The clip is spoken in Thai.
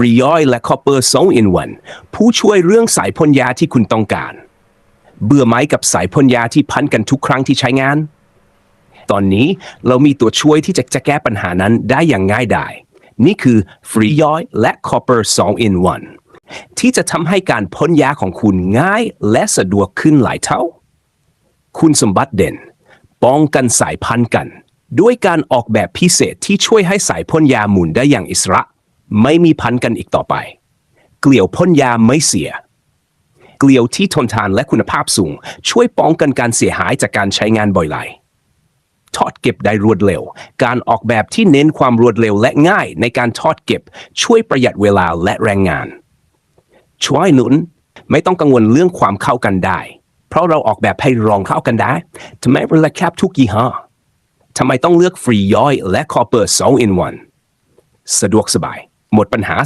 ฟรีย่อยและคอปเปอร์2 in 1ผู้ช่วยเรื่องสายพ่นยาที่คุณต้องการ เบื่อไหมกับสายพ่นยาที่พันกันทุกครั้งที่ใช้งาน ตอนนี้เรามีตัวช่วยที่จะจะแก้ปัญหานั้นได้อย่างง่ายดายนี่คือฟรีย่อยและ Copper 2 in 1ที่จะทำให้การพ่นยาของคุณง่ายและสะดวกขึ้นหลายเท่า คุณสมบัติเด่น ป้องกันสายพันธุ์กัน ด้วยการออกแบบพิเศษที่ช่วยให้สายพ่นยาหมุนได้อย่างอิสระ ไม่มีพันกันอีกต่อไป เกลียวพ่นยาไม่เสีย เกลียวที่ทนทานและคุณภาพสูง ช่วยป้องกันการเสียหายจากการใช้งานบ่อยไหลทอดเก็บได้รวดเร็ว การออกแบบที่เน้นความรวดเร็วและง่ายในการทอดเก็บ ช่วยประหยัดเวลาและแรงงาน ช่วยหนุนไม่ต้องกังวลเรื่องความเข้ากันได้ เพราะเราออกแบบให้รองเข้ากันได้ทำไมเวลาแคบทุกยี่ห้อทำไมต้องเลือกฟรีย่อยและคอเปอร์2 in 1สะดวกสบาย หมดปัญหา